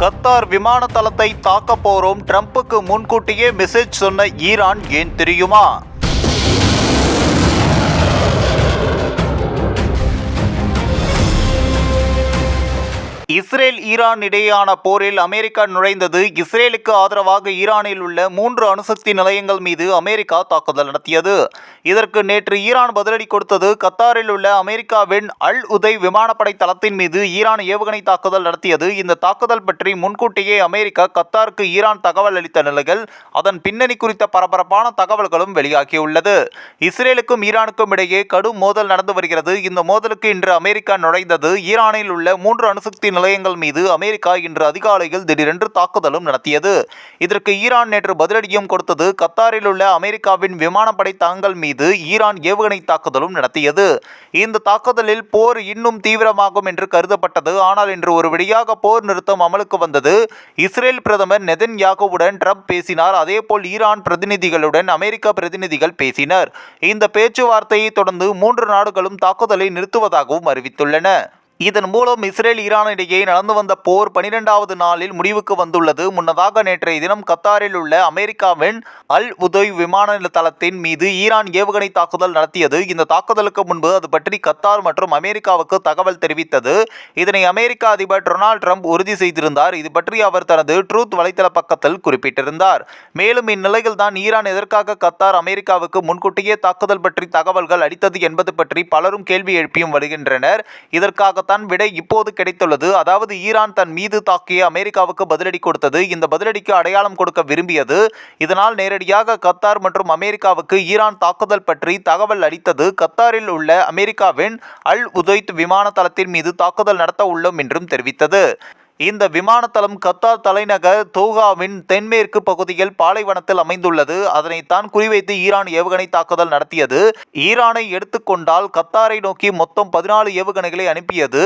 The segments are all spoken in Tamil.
கத்தார் விமான தளத்தை தாக்க போறோம். ட்ரம்புக்கு முன்கூட்டியே மெசேஜ் சொன்ன ஈரான் ஏன் தெரியுமா? இஸ்ரேல் ஈரான் இடையேயான போரில் அமெரிக்கா நுழைந்தது. இஸ்ரேலுக்கு ஆதரவாக ஈரானில் உள்ள மூன்று அணுசக்தி நிலையங்கள் மீது அமெரிக்கா தாக்குதல் நடத்தியது. இதற்கு நேற்று ஈரான் பதிலடி கொடுத்தது. கத்தாரில் உள்ள அமெரிக்காவின் அல் உதை விமானப்படை தளத்தின் மீது ஈரான் ஏவுகணை தாக்குதல் நடத்தியது. இந்த தாக்குதல் பற்றி முன்கூட்டியே அமெரிக்கா கத்தாருக்கு ஈரான் தகவல் அளித்த நிலையில் அதன் பின்னணி குறித்த பரபரப்பான தகவல்களும் வெளியாகியுள்ளது. இஸ்ரேலுக்கும் ஈரானுக்கும் இடையே கடும் மோதல் நடந்து வருகிறது. இந்த மோதலுக்கு இன்று அமெரிக்கா நுழைந்தது. ஈரானில் உள்ள மூன்று அணுசக்தி நிலையங்கள் மீது அமெரிக்கா இன்று அதிகாலையில் திடீரென்று தாக்குதலும் நடத்தியது. இதற்கு ஈரான் நேற்று பதிலடியும் கொடுத்தது. கத்தாரில் உள்ள அமெரிக்காவின் விமானப்படை தளங்கள் மீது ஈரான் ஏவுகணை தாக்குதலும் நடத்தியது. இந்த தாக்குதலில் போர் இன்னும் தீவிரமாகும் என்று கருதப்பட்டது. ஆனால் இன்று ஒரு விடியாக போர் நிறுத்தம் அமலுக்கு வந்தது. இஸ்ரேல் பிரதமர் நெதன் யாகுவுடன் ட்ரம்ப் பேசினார். அதேபோல் ஈரான் பிரதிநிதிகளுடன் அமெரிக்க பிரதிநிதிகள் பேசினர். இந்த பேச்சுவார்த்தையை தொடர்ந்து மூன்று நாடுகளும் தாக்குதலை நிறுத்துவதாகவும் அறிவித்துள்ளன. இதன் மூலம் இஸ்ரேல் ஈரான் இடையே நடந்து வந்த போர் பனிரெண்டாவது நாளில் முடிவுக்கு வந்துள்ளது. முன்னதாக நேற்றைய தினம் கத்தாரில் உள்ள அமெரிக்காவின் அல் உதய் விமான தளத்தின் மீது ஈரான் ஏவுகணை தாக்குதல் நடத்தியது. இந்த தாக்குதலுக்கு முன்பு அது பற்றி கத்தார் மற்றும் அமெரிக்காவுக்கு தகவல் தெரிவித்தது. இதனை அமெரிக்க அதிபர் டொனால்ட் ட்ரம்ப் உறுதி செய்திருந்தார். இது பற்றி அவர் தனது ட்ரூத் வலைத்தள பக்கத்தில் குறிப்பிட்டிருந்தார். மேலும் இந்நிலையில் தான் ஈரான் எதற்காக கத்தார் அமெரிக்காவுக்கு முன்கூட்டியே தாக்குதல் பற்றி தகவல்கள் அளித்தது என்பது பற்றி பலரும் கேள்வி எழுப்பியும் வருகின்றனர். இதற்காக தான் விடை இப்போது கிடைத்துள்ளது. அதாவது ஈரான் தன் மீது தாக்கிய அமெரிக்காவுக்கு பதிலடி கொடுத்தது. இந்த பதிலடிக்கு அடையாளம் கொடுக்க விரும்பியது. இதனால் நேரடியாக கத்தார் மற்றும் அமெரிக்காவுக்கு ஈரான் தாக்குதல் பற்றி தகவல் அளித்தது. கத்தாரில் உள்ள அமெரிக்காவின் அல் உதைத் விமான தளத்தின் மீது தாக்குதல் நடத்த உள்ளோம் என்றும் தெரிவித்தது. இந்த விமானத்தளம் கத்தார் தலைநகர் தோகாவின் தென்மேற்கு பகுதியில் பாலைவனத்தில் அமைந்துள்ளது. அதனைத்தான் குறிவைத்து ஈரான் ஏவுகணை தாக்குதல் நடத்தியது. ஈரானை எடுத்துக்கொண்டால் கத்தாரை நோக்கி மொத்தம் பதினாலு ஏவுகணைகளை அனுப்பியது.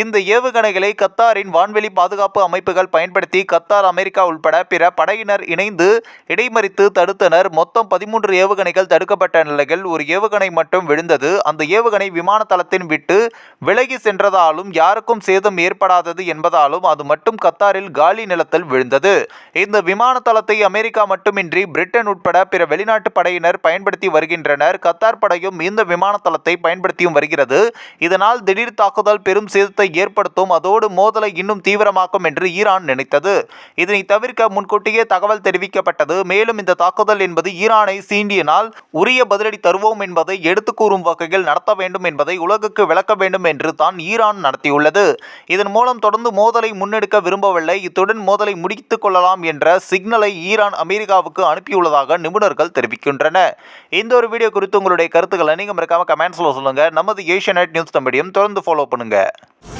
இந்த ஏவுகணைகளை கத்தாரின் வான்வெளி பாதுகாப்பு அமைப்புகள் பயன்படுத்தி கத்தார் அமெரிக்கா உள்பட பிற படையினர் இணைந்து இடைமறித்து தடுத்தனர். மொத்தம் பதிமூன்று ஏவுகணைகள் தடுக்கப்பட்ட நிலையில் ஒரு ஏவுகணை மட்டும் விழுந்தது. அந்த ஏவுகணை விமான தளத்தின் விட்டு விலகி சென்றதாலும் யாருக்கும் சேதம் ஏற்படாதது என்பதாலும் அது மட்டும் கத்தாரில் காலி நிலத்தில் விழுந்தது. இந்த விமான தளத்தை அமெரிக்கா மட்டுமின்றி பிரிட்டன் உட்பட பிற வெளிநாட்டு படையினர் பயன்படுத்தி வருகின்றனர். கத்தார் படையும் இந்த விமான தளத்தை பயன்படுத்தியும் வருகிறது. இதனால் திடீர் தாக்குதல் பெரும் சேதத்தை ஏற்படுத்தும். அதோடு மோதலை இன்னும் தீவிரமாக்கும் என்று ஈரான் நினைத்தது. இதனை தவிர்க்க முன்கூட்டியே தகவல் தெரிவிக்கப்பட்டது. மேலும் இந்த தாக்குதல் என்பது ஈரானை சீண்டியனால் உரிய பதிலடி தருவோம் என்பதை எடுத்து கூறும் வகையில் நடத்த வேண்டும் என்பதை உலகுக்கு விளக்க வேண்டும் என்று தான் ஈரான் நடத்தியுள்ளது. இதன் மூலம் தொடர்ந்து மோதலை முன்னெடுக்க விரும்பவில்லை. இத்துடன் மோதலை முடித்துக் கொள்ளலாம் என்ற சிக்னலை ஈரான் அமெரிக்காவுக்கு அனுப்பியுள்ளதாக நிபுணர்கள் தெரிவிக்கின்றனர். இந்த ஒரு வீடியோ குறித்து உங்களுடைய கருத்துக்களை நீங்கள் மறக்காம கமெண்ட்ஸில் சொல்லுங்கள் நமது ஏஷியா நியூஸ் தம்பியும் தொடர்ந்து ஃபாலோ பண்ணுங்கள்